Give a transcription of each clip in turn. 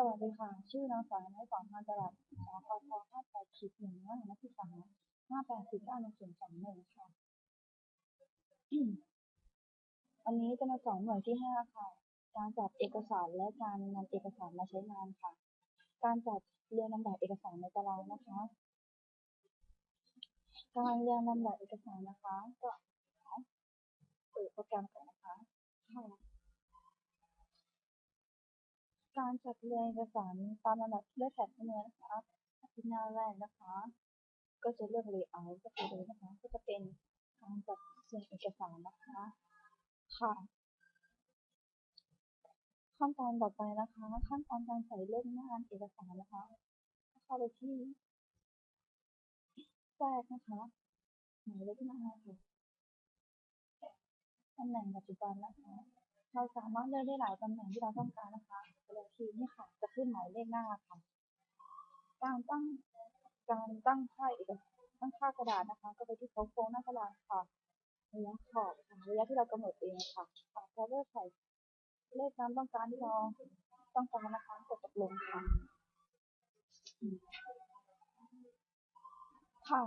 สวัสดีค่ะ ชื่อนางสาวน้อยสอนพันตลาดสคทห้าแปดขีดหนึ่งนักศึกษาห้าแปดสิบเก้าหนึ่งศูนย์สองหนึ่งค่ะ วันนี้จะมาสอนหน่วยที่ห้าค่ะ การจัดเอกสารและการนำเอกสารมาใช้งานค่ะ การจัดเรียงลำดับเอกสารในตารางนะคะ การเรียงลำดับเอกสารนะคะ ก็เปิดโปรแกรมก่อนนะคะค่ะ การจัดเรียงเอกสารตามลำดับเลือกแถบขึ้นมานะคะที่หน้าแรกนะคะ ก็จะเลือก layout ก็คือเลยนะคะ ก็จะเป็นการจัดเรียงเอกสารนะคะค่ะ ขั้นตอนต่อไปนะคะ ขั้นตอนการใส่เลขหน้าเอกสารนะคะ เข้าไปที่แทรกนะคะหมายเลขหน้าค่ะตำแหน่งปัจจุบันนะคะเราสามารถเลือกได้หลายตำแหน่งที่เราต้องการนะคะ ทีนี่ค่ะ จะขึ้นหมายเลขหน้าค่ะ การตั้งการตั้งค่าเอกสารตั้งค่ากระดาษนะคะ ก็ไปที่โค้งหน้ากระดาษค่ะระยะขอบค่ะระยะที่เรากำหนดเองค่ะค่ะพอเลือกใส่เลขตามต้องการที่เราต้องการนะคะกดตกลงค่ะค่ะ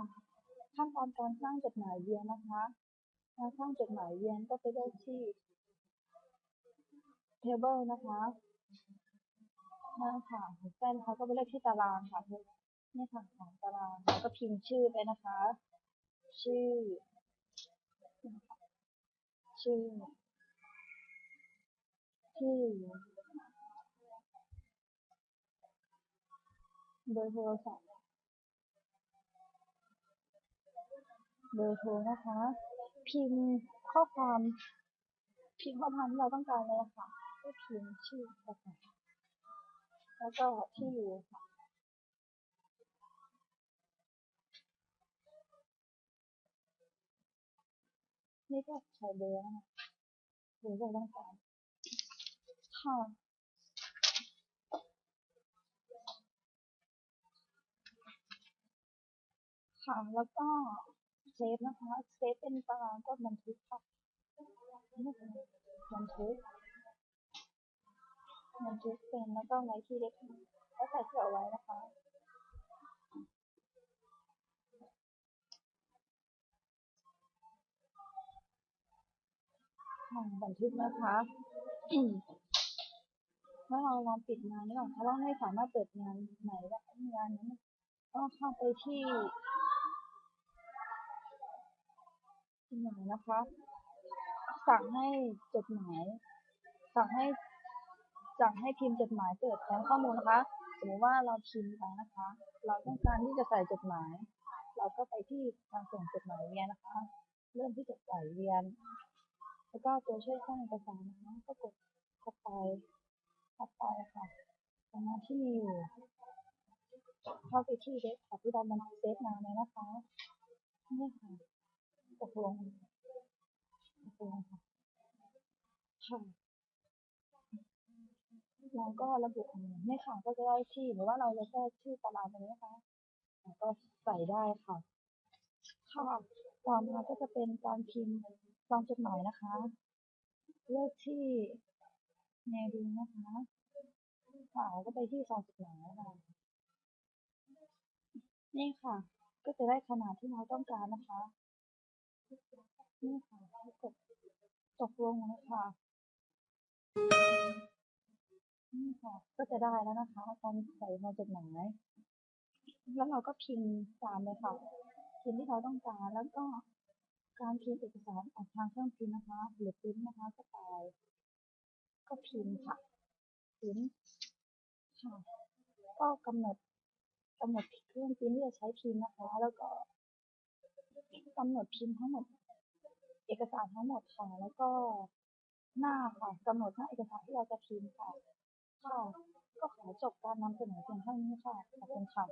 ขั้นตอนการสร้างจดหมายเวียนนะคะการสร้างจดหมายเวียนก็ไปเลือกที่ table นะคะ นั่นค่ะเส้นเขาก็ไปเลือกที่ตารางค่ะนี่ค่ะของตารางแล้วก็พิมพ์ชื่อไปนะคะ ชื่อ ชื่อที่อยู่เบอร์โทรศัพท์เบอร์โทรนะคะ พิมพ์ข้อความ พิมพ์ข้อความที่เราต้องการเลยค่ะก็พิมพ์ชื่อไปค่ะ แล้วก็ที่อยู่ค่ะนี่ก็ใช้เบอร์นะคะเบอร์ที่เราต้องการค่ะค่ะ แล้วก็เซฟนะคะ เซฟเป็นตารางก็บันทึกค่ะบันทึก บันทึกเป็นแล้วก็ไว้ที่เล็กแล้วใส่ที่เอาไว้นะคะค่ะบันทึกนะคะเมื่อเราลองปิดงานนี้ก่อนเพราะว่าไม่สามารถเปิดงานไหนได้งานนั้นก็เข้าไปที่จดหมายนะคะ สั่งให้จดหมาย สั่งให้ สั่งให้พิมพ์จดหมายเปิดแฟ้มข้อมูลนะคะ สมมติว่าเราพิมพ์ไปนะคะ เราต้องการที่จะใส่จดหมาย เราก็ไปที่การส่งจดหมายเวียนนะคะ เริ่มที่จดหมายเวียน แล้วก็ตัวช่วยสร้างเอกสารนะคะ ก็กดเข้าไปเข้าไปค่ะตรงนั้นที่มีอยู่เข้าไปที่เดสก์ท็อปที่เราบันทึกเซฟมาเลยนะคะนี่ค่ะตกลงตกลงค่ะค่ะ เราก็ระบุนี่ค่ะ ก็จะได้ที่หรือว่าเราจะแค่ชื่อตารางตรงนี้นะคะแล้วก็ใส่ได้ค่ะ ค่ะต่อมาก็จะเป็นการพิมพ์ซองจดหมายนะคะ เลือกที่เมนูนะคะค่ะก็ไปที่ซองจดหมายค่ะนี่ค่ะ ก็จะได้ขนาดที่เราต้องการนะคะนี่ค่ะกดตกลงเลยค่ะ นี่ค่ะ ก็จะได้แล้วนะคะการใส่ในจดหมายแล้วเราก็พิมพ์ตามเลยค่ะพิมพ์ที่เราต้องการแล้วก็การพิมพ์เอกสารออกทางเครื่องพิมพ์นะคะ หรือพิมพ์นะคะก็ไปก็พิมพ์ค่ะพิมพ์ค่ะก็กำหนดกำหนดเครื่องพิมพ์ที่จะใช้พิมพ์นะคะ แล้วก็กำหนดพิมพ์ทั้งหมด เอกสารทั้งหมดค่ะแล้วก็หน้าค่ะกำหนดหน้าเอกสารที่เราจะพิมพ์ค่ะ ค่ะ ก็ขอจบการนำเสนอเพียงเท่านี้ค่ะ ขอบคุณค่ะ